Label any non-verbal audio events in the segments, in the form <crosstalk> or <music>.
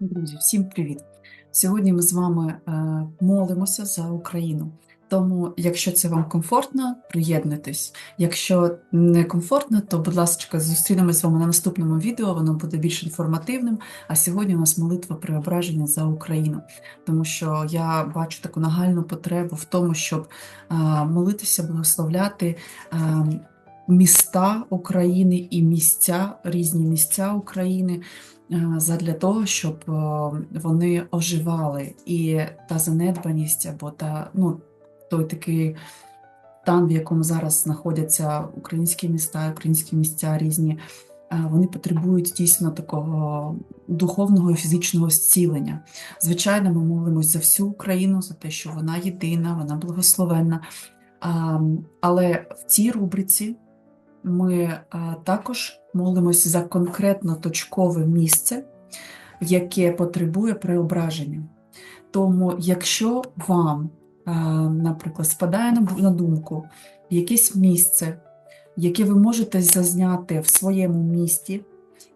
Друзі, всім привіт! Сьогодні ми з вами е, молимося за Україну. Тому, якщо це вам комфортно, приєднуйтесь. Якщо не комфортно, то, будь ласка, зустрінемось з вами на наступному відео, воно буде більш інформативним. А сьогодні у нас молитва преображення за Україну, тому що я бачу таку нагальну потребу в тому, щоб е, молитися, благословляти. е, Міста України і місця, різні місця України, задля того, щоб е, вони оживали, і та занедбаність або та ну, той такий стан, в якому зараз знаходяться українські міста, українські місця різні, е, вони потребують дійсно такого духовного і фізичного зцілення. Звичайно, ми молимось за всю Україну, за те, що вона єдина, вона благословенна. Але в цій рубриці ми також молимось за конкретно точкове місце, яке потребує преображення. Тому, якщо вам, наприклад, спадає на думку якесь місце, яке ви можете зазняти в своєму місті,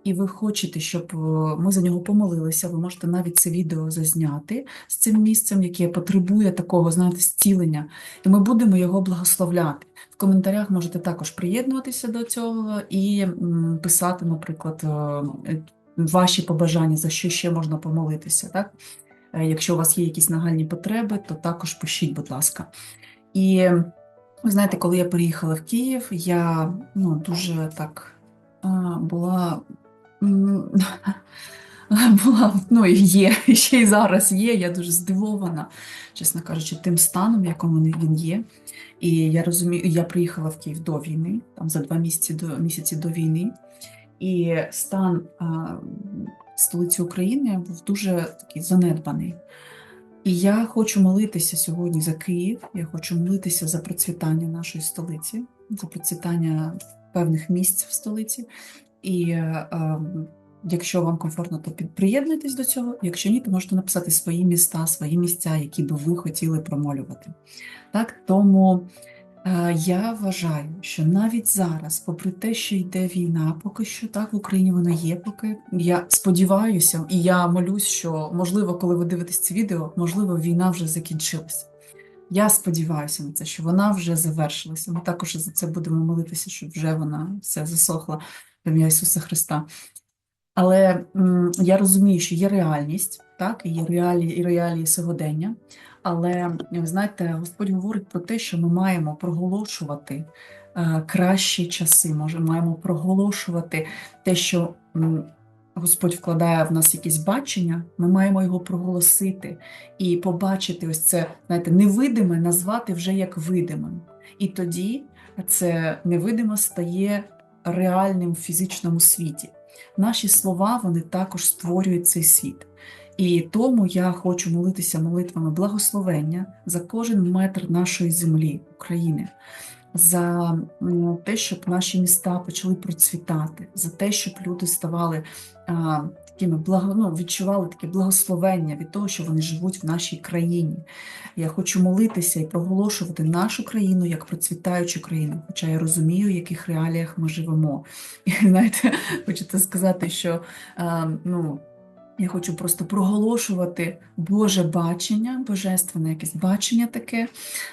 і ви хочете, щоб е, ми за нього помолилися, ви можете навіть це відео зазняти з цим місцем, яке потребує такого, знаєте, зцілення, і ми будемо його благословляти. В коментарях можете також приєднуватися до цього і писати, наприклад, е, ваші побажання, за що ще можна помолитися. Так? Е, Якщо у вас є якісь нагальні потреби, то також пишіть, будь ласка. І ви знаєте, коли я приїхала в Київ, я ну, дуже так була. <laughs> Була, ну і є, ще й зараз є. Я дуже здивована, чесно кажучи, тим станом, в якому він є. І я розумію, я приїхала в Київ до війни, там за два місяці до місяці до війни, і стан а, столиці України був дуже такий занедбаний. І я хочу молитися сьогодні за Київ. Я хочу молитися за процвітання нашої столиці, за процвітання певних місць в столиці. І е, е, якщо вам комфортно, то під- приєднуйтесь до цього. Якщо ні, то можете написати свої міста, свої місця, які би ви хотіли промолювати. Так, тому е, я вважаю, що навіть зараз, попри те, що йде війна, поки що так в Україні вона є, поки я сподіваюся, і я молюсь, що можливо, коли ви дивитесь це відео, можливо, війна вже закінчилася. Я сподіваюся на це, що вона вже завершилася. Ми також за це будемо молитися, щоб вже вона все засохла в ім'я Ісуса Христа. Але м, я розумію, що є реальність, так, і є реалії, і реалії сьогодення. Але ви знаєте, Господь говорить про те, що ми маємо проголошувати е, кращі часи, може, маємо проголошувати те, що м, Господь вкладає в нас якесь бачення, ми маємо його проголосити і побачити ось це, знаєте, невидиме назвати вже як видимим. І тоді це невидиме стає реальним фізичному світі. Наші слова вони також створюють цей світ. І тому я хочу молитися молитвами благословення за кожен метр нашої землі, України, за те, щоб наші міста почали процвітати, за те, щоб люди ставали такими благо, ну, відчували таке благословення від того, що вони живуть в нашій країні. Я хочу молитися і проголошувати нашу країну як процвітаючу країну, хоча я розумію, в яких реаліях ми живемо. І знаєте, <laughs> хочете сказати, що ну. Я хочу просто проголошувати Боже бачення, божественне якесь бачення таке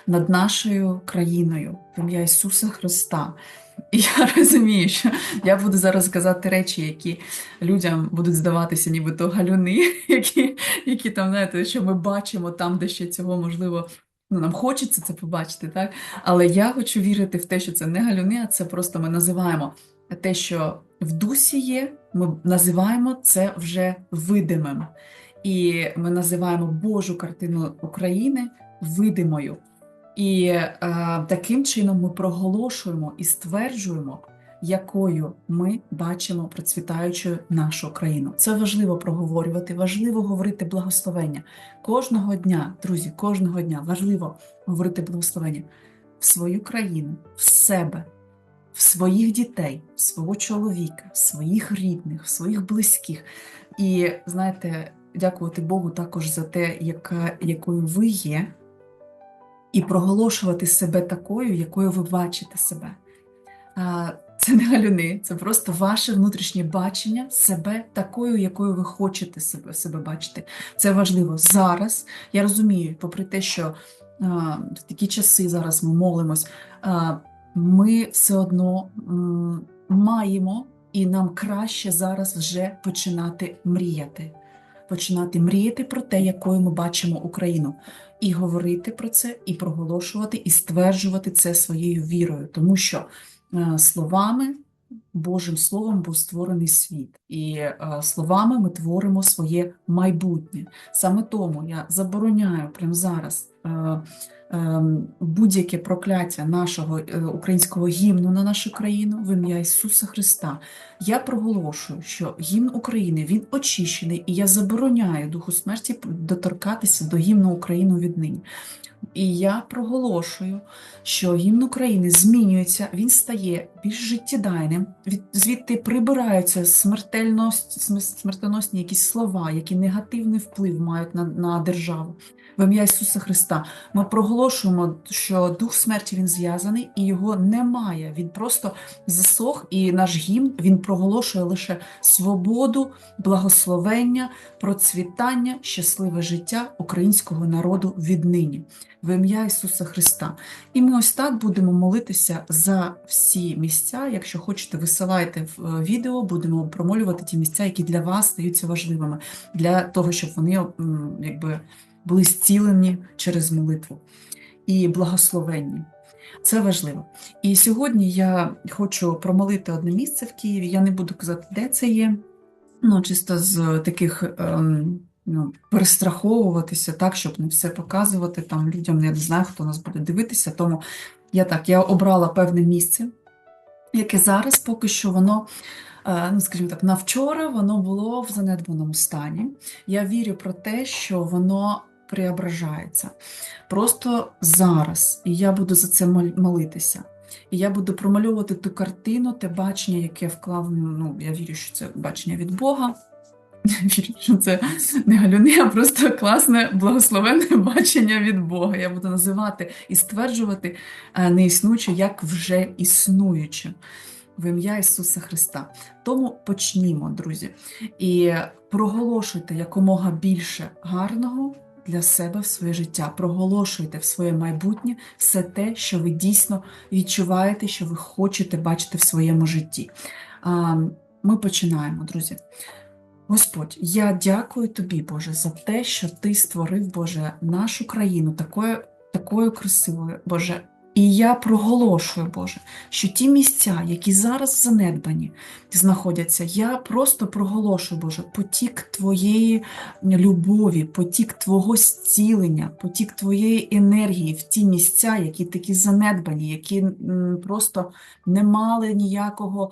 над нашою країною, в ім'я Ісуса Христа. І я <laughs> розумію, що я буду зараз казати речі, які людям будуть здаватися, нібито галюни, <laughs> які, які там, знаєте, що ми бачимо там, де ще цього можливо. Ну, нам хочеться це побачити, так? Але я хочу вірити в те, що це не галюни, а це просто ми називаємо те, що в дусі є, ми називаємо це вже видимим. І ми називаємо Божу картину України видимою. І е, таким чином ми проголошуємо і стверджуємо, якою ми бачимо процвітаючу нашу країну. Це важливо проговорювати, важливо говорити благословення. Кожного дня, друзі, кожного дня важливо говорити благословення в свою країну, в себе, в своїх дітей, в свого чоловіка, в своїх рідних, в своїх близьких. І знаєте, дякувати Богу також за те, яка, якою ви є, і проголошувати себе такою, якою ви бачите себе. Це не галюни, це просто ваше внутрішнє бачення себе такою, якою ви хочете себе себе бачити. Це важливо зараз. Я розумію, попри те, що а, в такі часи зараз ми молимось, а, ми все одно м, маємо і нам краще зараз вже починати мріяти. Починати мріяти про те, якою ми бачимо Україну, і говорити про це, і проголошувати, і стверджувати це своєю вірою, тому що словами, Божим Словом був створений світ, і е, словами ми творимо своє майбутнє. Саме тому я забороняю прямо зараз. Ем, будь-яке прокляття нашого е, українського гімну на нашу країну в ім'я Ісуса Христа. Я проголошую, що гімн України він очищений, і я забороняю Духу смерті доторкатися до гімну України віднині. І я проголошую, що гімн України змінюється, він стає більш життєдайним, звідти прибираються смертельно, смертоносні якісь слова, які негативний вплив мають на, на державу в ім'я Ісуса Христа. Ми проголошуємо, що дух смерті він зв'язаний і його немає. Він просто засох, і наш гімн він проголошує лише свободу, благословення, процвітання, щасливе життя українського народу віднині. В ім'я Ісуса Христа. І ми ось так будемо молитися за всі місця. Якщо хочете, висилайте в е, відео, будемо промолювати ті місця, які для вас стаються важливими, для того, щоб вони якби були зцілені через молитву і благословенні. Це важливо. І сьогодні я хочу промолити одне місце в Києві. Я не буду казати, де це є. Ну, чисто з таких ем, ну, перестраховуватися, так, щоб не все показувати там людям. Не знаю, хто нас буде дивитися. Тому я так я обрала певне місце, яке зараз поки що воно Е, ну, скажімо так, на вчора воно було в занедбаному стані. Я вірю про те, що воно преображається. Просто зараз, і я буду за це молитися. І я буду промальовувати ту картину, те бачення, яке вклав. Ну, я вірю, що це бачення від Бога. <laughs> Вірю, що це не галюни, а просто класне, благословенне <laughs> бачення від Бога. Я буду називати і стверджувати е, неіснуюче, як вже існуюче в ім'я Ісуса Христа. Тому почнімо, друзі, і проголошуйте якомога більше гарного для себе в своє життя. Проголошуйте в своє майбутнє все те, що ви дійсно відчуваєте, що ви хочете бачити в своєму житті. Ми починаємо, друзі. Господь, я дякую тобі, Боже, за те, що ти створив, Боже, нашу країну такою, такою красивою, Боже. І я проголошую, Боже, що ті місця, які зараз занедбані, знаходяться, я просто проголошую, Боже, потік Твоєї любові, потік Твого зцілення, потік Твоєї енергії в ті місця, які такі занедбані, які просто не мали ніякого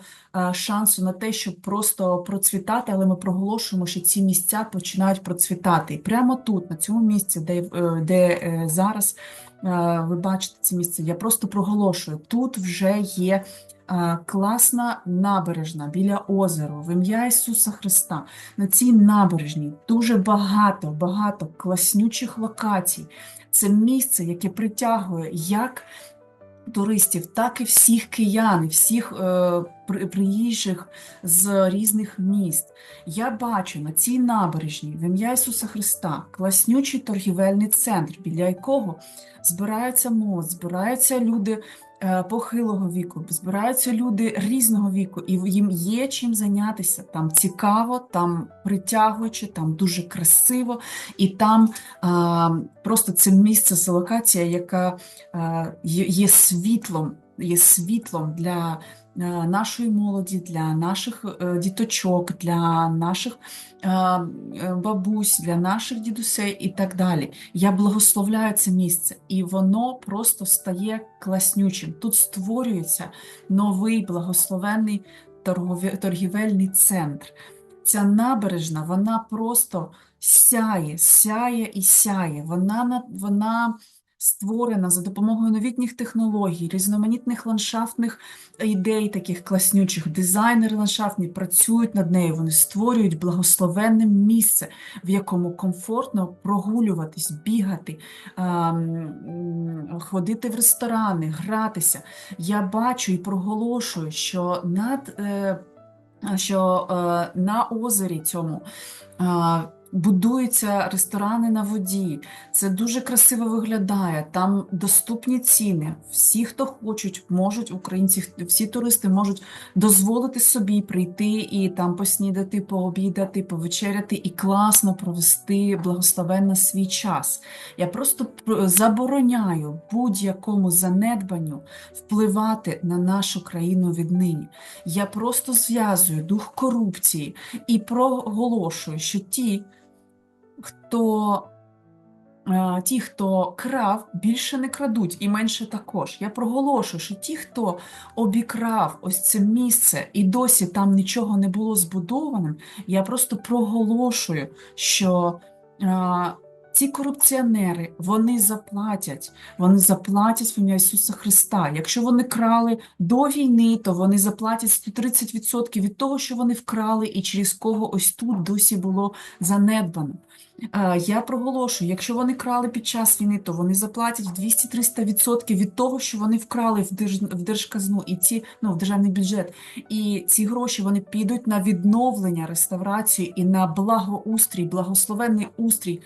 шансу на те, щоб просто процвітати, але ми проголошуємо, що ці місця починають процвітати. І прямо тут, на цьому місці, де, е, де е, зараз. Е, ви бачите це місце, я просто проголошую. Тут вже є е, класна набережна біля озеру, в ім'я Ісуса Христа. На цій набережній дуже багато, багато класнючих локацій. Це місце, яке притягує як туристів, так і всіх киян, всіх е, приїжджих з різних міст. Я бачу на цій набережній в ім'я Ісуса Христа класнючий торгівельний центр, біля якого збираються молодь, збираються люди Е, похилого віку, збираються люди різного віку, і їм є чим зайнятися. Там цікаво, там притягуюче, там дуже красиво, і там а, просто це місце, це локація, яка а, є, є світлом, є світлом для. Е, нашої молоді, для наших е, діточок, для наших е, бабусь, для наших дідусей і так далі. Я благословляю це місце, і воно просто стає класнючим. Тут створюється новий благословенний торгівельний центр. Ця набережна, вона просто сяє, сяє і сяє. Вона вона створена за допомогою новітніх технологій, різноманітних ландшафтних ідей, таких класнючих. Дизайнери ландшафтні працюють над нею, вони створюють благословенне місце, в якому комфортно прогулюватись, бігати, ем, ходити в ресторани, гратися. Я бачу і проголошую, що над е, що е, на озері цьому е, будуються ресторани на воді. Це дуже красиво виглядає. Там доступні ціни. Всі, хто хочуть, можуть українці, всі туристи можуть дозволити собі прийти і там поснідати, пообідати, повечеряти і класно провести благословенно свій час. Я просто забороняю будь-якому занедбанню впливати на нашу країну віднині. Я просто зв'язую дух корупції і проголошую, що ті, хто е, ті, хто крав, більше не крадуть і менше також. Я проголошую, що ті, хто обікрав ось це місце і досі там нічого не було збудованим, я просто проголошую, що. Е, ці корупціонери вони заплатять, вони заплатять в ім'я Ісуса Христа. Якщо вони крали до війни, то вони заплатять 130% від того, що вони вкрали, і через кого ось тут досі було занедбано. Я проголошую, якщо вони крали під час війни, то вони заплатять 200-300% від того, що вони вкрали в держ... в держказну і ці ну в державний бюджет. І ці гроші вони підуть на відновлення реставрацію і на благоустрій, благословенний устрій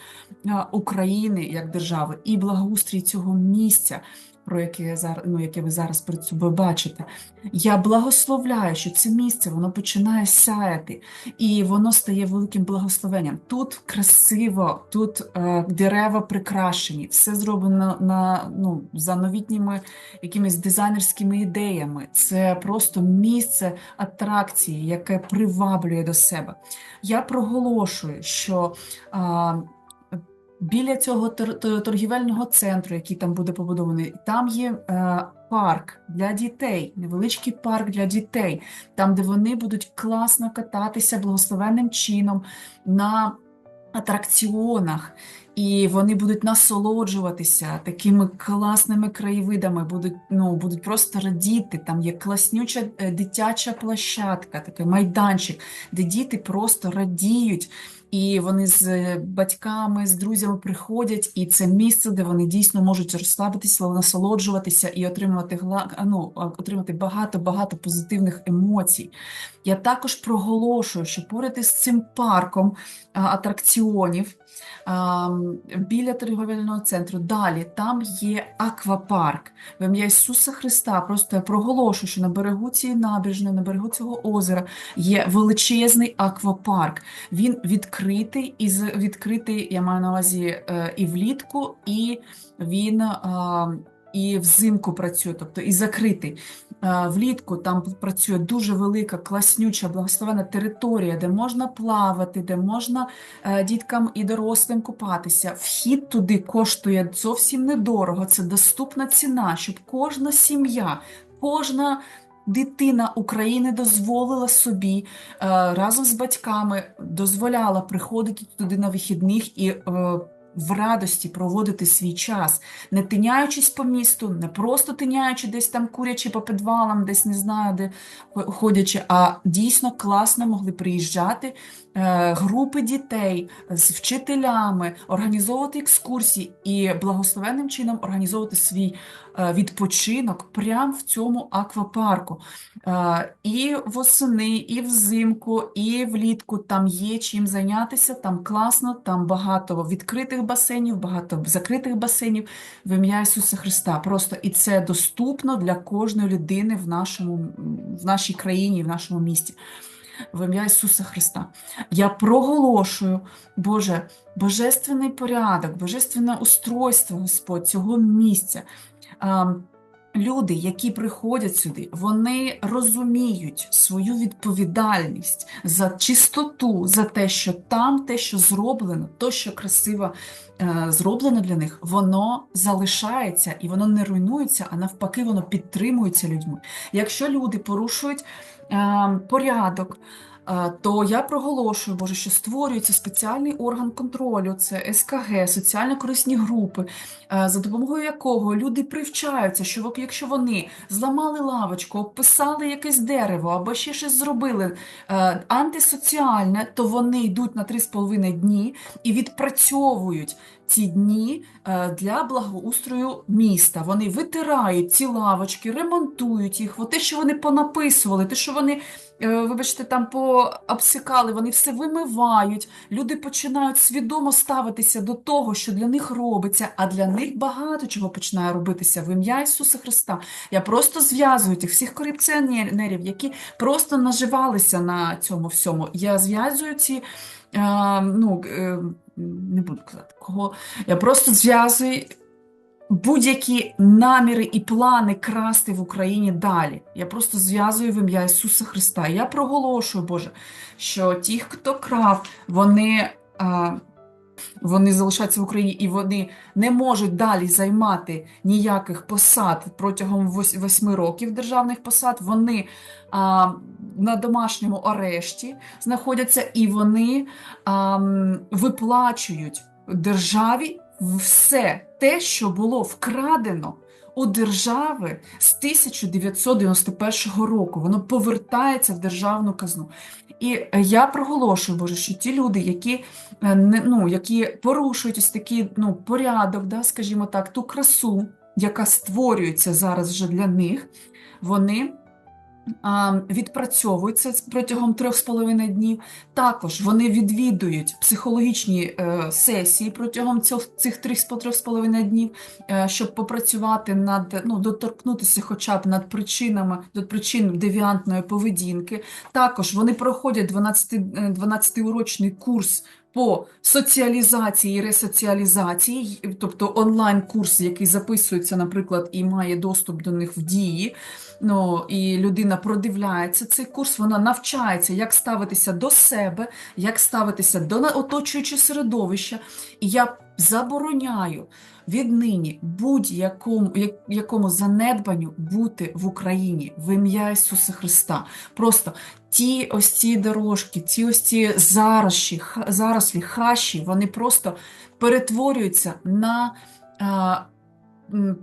України як держави, і благоустрій цього місця про яке зараз, ну, яке ви зараз перед собою бачите. Я благословляю, що це місце воно починає сяяти, і воно стає великим благословенням. Тут красиво, тут е, дерева прикрашені, все зроблено на, ну, за новітніми якимись дизайнерськими ідеями. Це просто місце атракції, яке приваблює до себе. Я проголошую, що. Е, Біля цього торгівельного центру, який там буде побудований, там є е, парк для дітей, невеличкий парк для дітей, там, де вони будуть класно кататися благословенним чином на атракціонах, і вони будуть насолоджуватися такими класними краєвидами, будуть ну, будуть просто радіти. Там є класнюча е, дитяча площадка, такий майданчик, де діти просто радіють. І вони з батьками, з друзями приходять, і це місце, де вони дійсно можуть розслабитися, насолоджуватися і отримувати ну, отримати багато-багато позитивних емоцій. Я також проголошую, що поряд із цим парком атракціонів біля торговельного центру. Далі там є аквапарк. В ім'я Ісуса Христа. Просто я проголошую, що на берегу цієї набережної, на берегу цього озера є величезний аквапарк. Він відкритий і відкритий, я маю на увазі е, і влітку, і він і взимку працює, тобто і закритий. Влітку там працює дуже велика, класнюча, благословена територія, де можна плавати, де можна е, діткам і дорослим купатися. Вхід туди коштує зовсім недорого. Це доступна ціна, щоб кожна сім'я, кожна. Дитина України дозволила собі е, разом з батьками дозволяла приходити туди на вихідних і е, в радості проводити свій час, не тиняючись по місту, не просто тиняючи десь там курячи по підвалам, десь не знаю, де ходячи, а дійсно класно могли приїжджати групи дітей з вчителями, організовувати екскурсії і благословенним чином організовувати свій е, відпочинок прямо в цьому аквапарку. Е, і восени, і взимку, і влітку там є чим зайнятися, там класно, там багато відкритих басейнів, багато закритих басейнів в ім'я Ісуса Христа. Просто і це доступно для кожної людини в нашому в нашій країні, в нашому місті в ім'я Ісуса Христа. Я проголошую, Боже, божественний порядок, божественне устройство Господь цього місця. Люди, які приходять сюди, вони розуміють свою відповідальність за чистоту, за те, що там те, що зроблено, то, що красиво е, зроблено для них, воно залишається і воно не руйнується, а навпаки, воно підтримується людьми. Якщо люди порушують порядок, е, то я проголошую, Боже, що створюється спеціальний орган контролю, це СКГ, соціально-корисні групи, е, за допомогою якого люди привчаються, що якщо вони зламали лавочку, обписали якесь дерево або ще щось зробили е, антисоціальне, то вони йдуть на 3,5 дні і відпрацьовують ці дні е, для благоустрою міста. Вони витирають ці лавочки, ремонтують їх. Те, що вони понаписували, те, що вони, е, вибачте, там пообсикали, вони все вимивають. Люди починають свідомо ставитися до того, що для них робиться, а для них багато чого починає робитися в ім'я Ісуса Христа. Я просто зв'язую тих всіх корупціонерів, які просто наживалися на цьому всьому. Я зв'язую ці. е, ну, не буду казати кого. Я просто зв'язую будь-які наміри і плани красти в Україні далі. Я просто зв'язую в ім'я Ісуса Христа. Я проголошую, Боже, що ті, хто крав, вони. Вони залишаються в Україні і вони не можуть далі займати ніяких посад протягом вось- восьми років державних посад. Вони а, на домашньому арешті знаходяться і вони а, виплачують державі все те, що було вкрадено у держави з 1991 року. Воно повертається в державну казну. І е, я проголошую, Боже, що ті люди, які, е, ну, які порушують ось такий ну, порядок, да, скажімо так, ту красу, яка створюється зараз вже для них, вони відпрацьовуються протягом трьох з половиною днів. Також вони відвідують психологічні е, сесії протягом цих, трьох з трьох з половиною днів, е, щоб попрацювати над, ну, доторкнутися хоча б над причинами, до причин девіантної поведінки. Також вони проходять 12, е, 12-урочний курс по соціалізації і ресоціалізації, тобто онлайн-курс, який записується, наприклад, і має доступ до них в дії. Ну, і людина продивляється цей курс, вона навчається, як ставитися до себе, як ставитися до оточуючого середовища. І я забороняю віднині будь-якому якому занедбанню бути в Україні в ім'я Ісуса Христа. Просто ті ось ці дорожки, ці ось ці зарощі, ха- зарослі, хащі, вони просто перетворюються на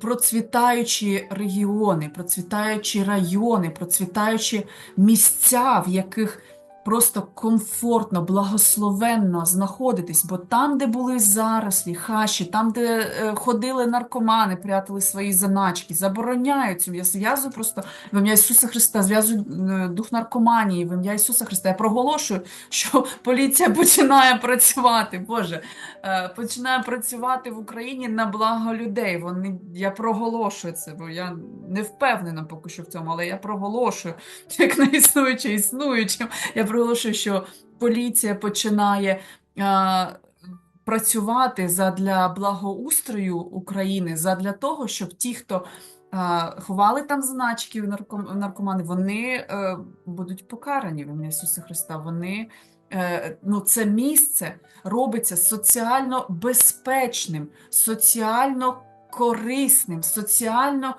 процвітаючі регіони, процвітаючі райони, процвітаючі місця, в яких просто комфортно, благословенно знаходитись, бо там, де були зарослі, хащі, там, де е, ходили наркомани, прятали свої заначки, забороняють цю. Я зв'язую просто в ім'я Ісуса Христа, зв'язую е, дух наркоманії в ім'я Ісуса Христа. Я проголошую, що поліція починає працювати. Боже, е, починає працювати в Україні на благо людей. Вони, я проголошую це, бо я не впевнена поки що в цьому, але я проголошую, як не існуюче існуючим. Я проголошую, що поліція починає е, працювати задля благоустрою України, задля того, щоб ті, хто е, ховали там значки нарком, наркомани, вони е, будуть покарані в ім'я Ісуса Христа. Вони ну, це місце робиться соціально безпечним, соціально корисним, соціально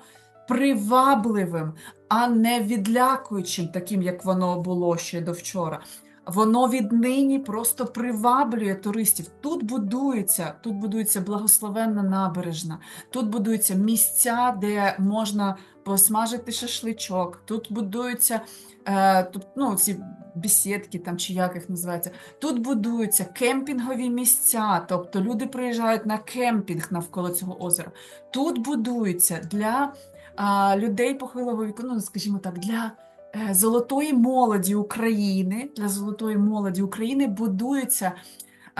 привабливим, а не відлякуючим, таким, як воно було ще до вчора. Воно віднині просто приваблює туристів. Тут будується, тут будується благословенна набережна, тут будуються місця, де можна посмажити шашличок, тут будуються е, тут, ну, ці бесідки там чи як їх називається. Тут будуються кемпінгові місця, тобто люди приїжджають на кемпінг навколо цього озера. Тут будуються для людей похилого віку, ну, скажімо так, для е, золотої молоді України, для золотої молоді України будуються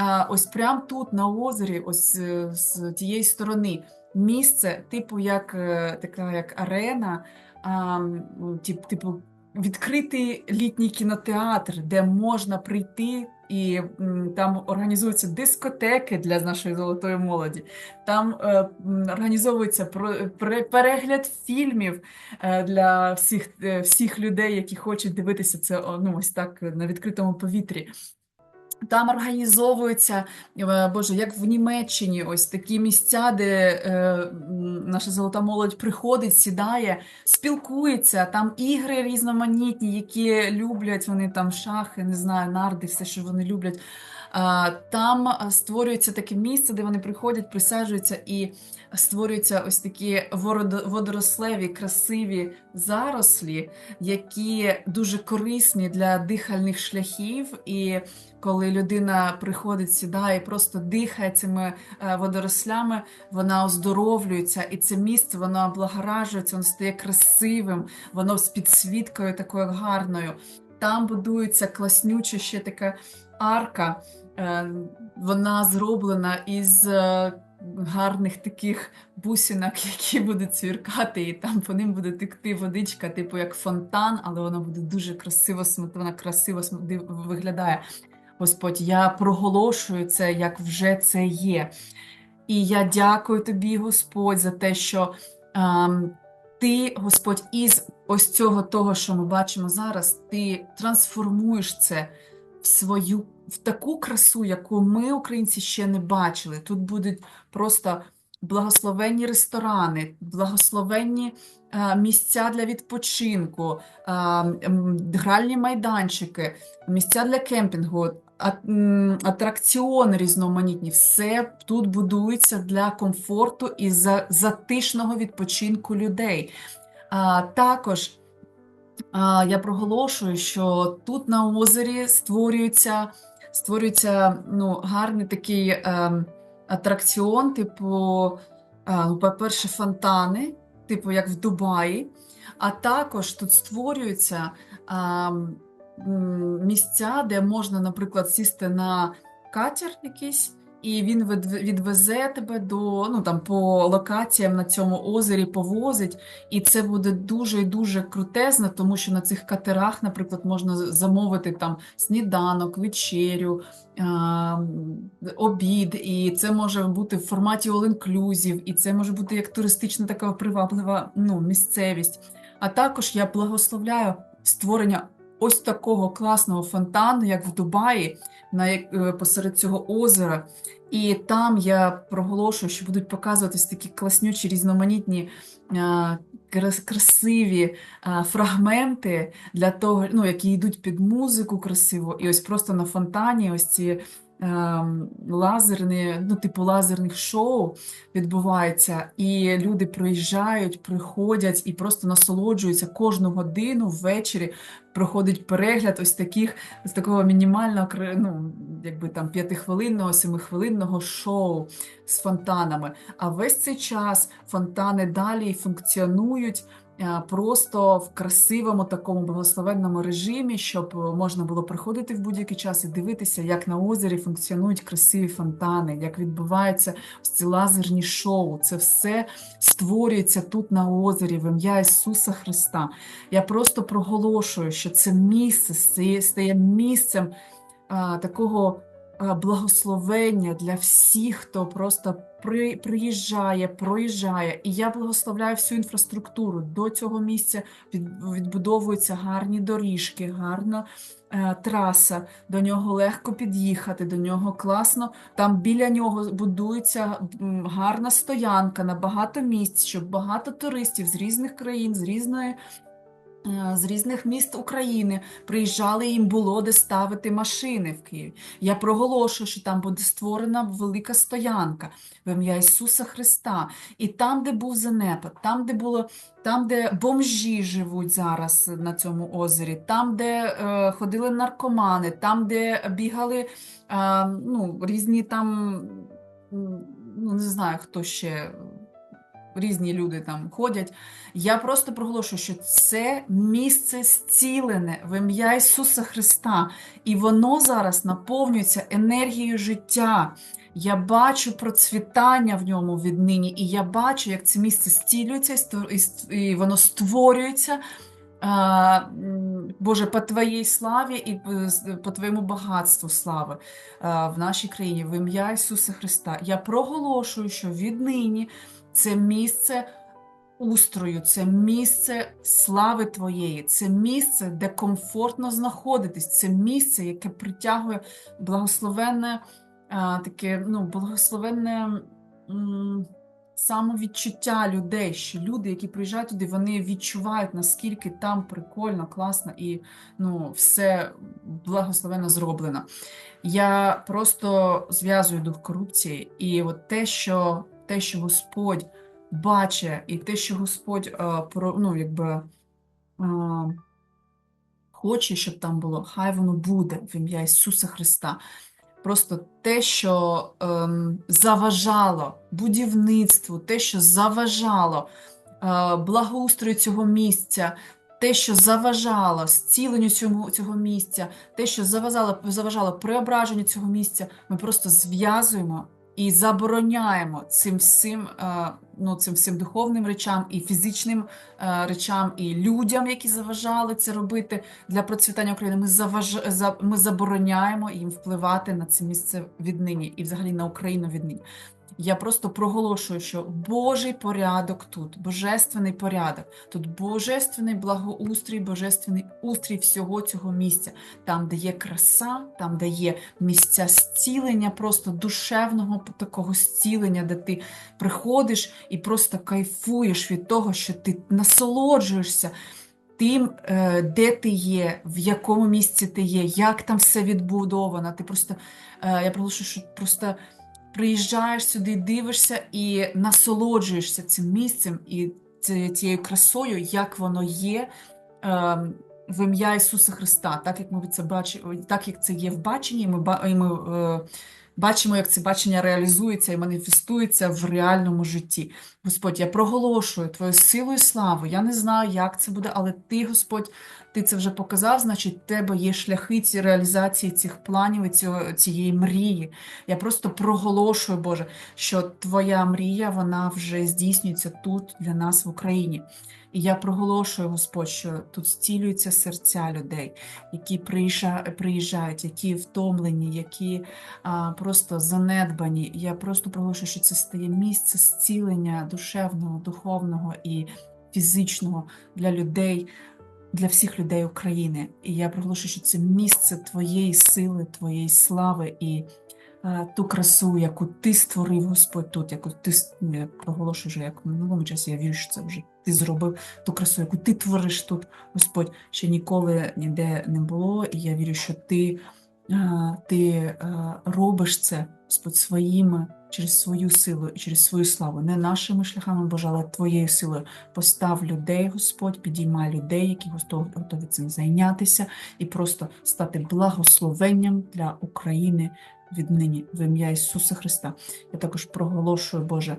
а, ось прямо тут, на озері, ось е, з тієї сторони, місце, типу, як е, така як арена, а, тип, типу, відкритий літній кінотеатр, де можна прийти. І там організуються дискотеки для нашої золотої молоді. Там е, організовується перегляд фільмів е, для всіх, е, всіх людей, які хочуть дивитися це ну, ось так на відкритому повітрі. Там організовуються, е, Боже, як в Німеччині, ось такі місця, де е, наша золота молодь приходить, сідає, спілкується, там ігри різноманітні, які люблять, вони там шахи, не знаю, нарди, все, що вони люблять. Там створюється таке місце, де вони приходять, присаджуються і створюються ось такі водорослеві, красиві зарослі, які дуже корисні для дихальних шляхів. І коли людина приходить, сідає і просто дихає цими е, водорослями, вона оздоровлюється, і це місце воно облагоражується, воно стає красивим, воно з підсвіткою такою гарною. Там будується класнюча ще така арка. Е, Вона зроблена із е, гарних таких бусинок, <laughs> які будуть цвіркати, і там по ним буде текти водичка, типу як фонтан, але вона буде дуже красиво вона красиво виглядає. Господь, я проголошую це, як вже це є. І я дякую тобі, Господь, за те, що ем, ти, Господь, із ось цього того, що ми бачимо зараз, ти трансформуєш це в свою в таку красу, яку ми, українці, ще не бачили. Тут будуть просто благословенні ресторани, благословенні е, місця для відпочинку, е, гральні майданчики, місця для кемпінгу, атракціони різноманітні. Все тут будується для комфорту і за затишного відпочинку людей. А, також я проголошую, що тут на озері створюється, створюється ну, гарний такий е, атракціон, типу, е, по-перше, фонтани, типу як в Дубаї. А також тут створюються е, місця, де можна, наприклад, сісти на катер якийсь. І він відвезе тебе до ну там по локаціям на цьому озері повозить, і це буде дуже і дуже крутезно, тому що на цих катерах, наприклад, можна замовити там сніданок, вечерю, а, обід, і це може бути в форматі all-inclusive, і це може бути як туристична така приваблива ну, місцевість. А також я благословляю створення ось такого класного фонтану, як в Дубаї, на е, посеред цього озера. І там я проголошую, що будуть показуватись такі класнючі різноманітні красиві а, фрагменти для того, ну, які йдуть під музику красиво, і ось просто на фонтані ось ці ем, лазерні, ну, типу лазерних шоу відбувається, і люди приїжджають, приходять і просто насолоджуються кожну годину ввечері. Проходить перегляд ось таких з такого мінімального ну, якби там п'ятихвилинного, семихвилинного шоу з фонтанами. А весь цей час фонтани далі функціонують просто в красивому такому благословенному режимі, щоб можна було приходити в будь-який час і дивитися, як на озері функціонують красиві фонтани, як відбуваються ці лазерні шоу. Це все створюється тут на озері в ім'я Ісуса Христа. Я просто проголошую, що це місце стає, місцем а, такого благословення для всіх, хто просто при, приїжджає, проїжджає. І я благословляю всю інфраструктуру. До цього місця від, відбудовуються гарні доріжки, гарна е, траса, до нього легко під'їхати, до нього класно. Там біля нього будується гарна стоянка на багато місць, щоб багато туристів з різних країн, з різної. Е, З різних міст України приїжджали, їм було де ставити машини в Києві. Я проголошую, що там буде створена велика стоянка в ім'я Ісуса Христа. І там, де був занепад, там, де було, там, де бомжі живуть зараз на цьому озері, там, де е, ходили наркомани, там, де бігали е, ну, різні там, ну не знаю, хто ще. Різні люди там ходять. Я просто проголошую, що це місце зцілене в ім'я Ісуса Христа, і воно зараз наповнюється енергією життя. Я бачу процвітання в ньому віднині, і я бачу, як це місце зцілюється, і воно створюється. Боже, по Твоїй славі і е, по Твоєму багатству слави в нашій країні, в ім'я Ісуса Христа. Я проголошую, що віднині це місце устрою, це місце слави Твоєї, це місце, де комфортно знаходитись, це місце, яке притягує благословенне, а, таке, ну, благословенне самовідчуття людей, що люди, які приїжджають туди, вони відчувають, наскільки там прикольно, класно і ну, все благословенно зроблено. Я просто зв'язую дух корупції, і от те, що те, що Господь бачить, і те, що Господь е, ну, якби, е, хоче, щоб там було, хай воно буде в ім'я Ісуса Христа. Просто те, що ем, заважало будівництву, те, що заважало е, благоустрою цього місця, те, що заважало зціленню цього, цього місця, те, що заважало, заважало преображенню цього місця, ми просто зв'язуємо і забороняємо цим всім, е, ну, цим всім духовним речам і фізичним е, речам, і людям, які заважали це робити для процвітання України. Ми заваж... ми забороняємо їм впливати на це місце віднині і взагалі на Україну віднині. Я просто проголошую, що Божий порядок тут, божественний порядок, тут божественний благоустрій, божественний устрій всього цього місця, там, де є краса, там, де є місця зцілення, просто душевного такого зцілення, де ти приходиш і просто кайфуєш від того, що ти насолоджуєшся тим, е, де ти є, в якому місці ти є, як там все відбудовано. Ти просто, е, я проголошую, що просто приїжджаєш сюди, дивишся і насолоджуєшся цим місцем і ці- цією красою, як воно є. ем, В ім'я Ісуса Христа, так як ми це бачимо, так як це є в баченні, ми, ми е, бачимо, як це бачення реалізується і маніфестується в реальному житті. Господь, я проголошую Твою силу і славу. Я не знаю, як це буде, але Ти, Господь, Ти це вже показав, значить, в тебе є шляхи ці реалізації цих планів і цього, цієї мрії. Я просто проголошую, Боже, що Твоя мрія вона вже здійснюється тут для нас в Україні. І я проголошую, Господь, що тут зцілюються серця людей, які приїжджа- приїжджають, які втомлені, які а, просто занедбані. Я просто проголошую, що це стає місце зцілення душевного, духовного і фізичного для людей, для всіх людей України. І я проголошую, що це місце твоєї сили, твоєї слави і ту красу, яку ти створив, Господь, тут, яку ти я як в минулому часі. Я вірю, що це вже ти зробив ту красу, яку ти твориш тут, Господь, ще ніколи ніде не було. І я вірю, що ти, е, ти е, робиш це, Господь, своїми через свою силу і через свою славу, не нашими шляхами, Боже, але твоєю силою. Постав людей, Господь, підіймай людей, які готові цим зайнятися, і просто стати благословенням для України віднині в ім'я Ісуса Христа. Я також проголошую, Боже,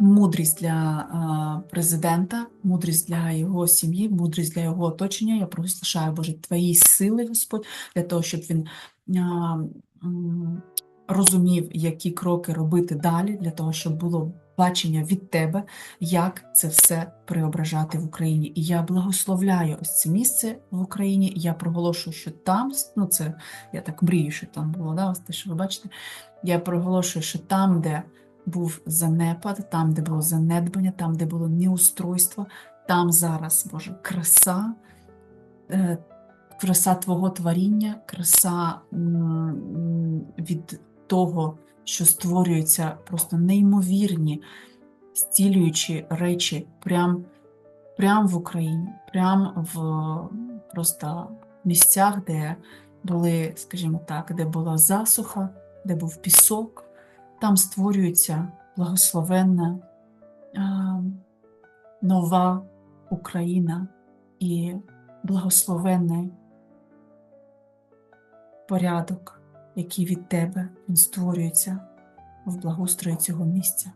мудрість для президента, мудрість для його сім'ї, мудрість для його оточення. Я проголошую, Боже, Твої сили, Господь, для того, щоб він розумів, які кроки робити далі, для того, щоб було бачення від тебе, як це все преображати в Україні. І я благословляю ось це місце в Україні. Я проголошую, що там, ну це я так мрію, що там було, да, ось те, що ви бачите. Я проголошую, що там, де був занепад, там, де було занедбання, там, де було неустройство, там зараз, Боже, краса, е, краса Твого творіння, краса від того, що створюються просто неймовірні, зцілюючі речі прям, прям в Україні, прям в просто місцях, де були, скажімо так, де була засуха, де був пісок, там створюється благословенна нова Україна і благословенний порядок, який від тебе він створюється в благоустрої цього місця.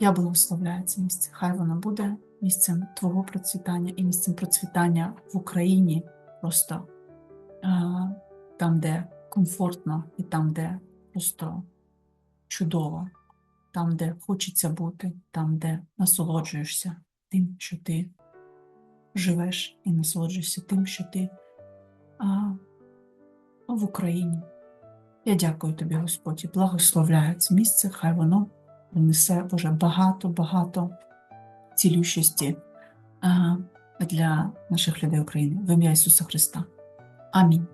Я благословляю це місце. Хай воно буде місцем Твого процвітання і місцем процвітання в Україні, просто там, де комфортно, і там, де просто чудово, там, де хочеться бути, там, де насолоджуєшся тим, що ти живеш, і насолоджуєшся тим, що ти а, в Україні. Я дякую тобі, Господь, і благословляю це місце, хай воно принесе Боже багато-багато цілющості для наших людей України в ім'я Ісуса Христа. Амінь.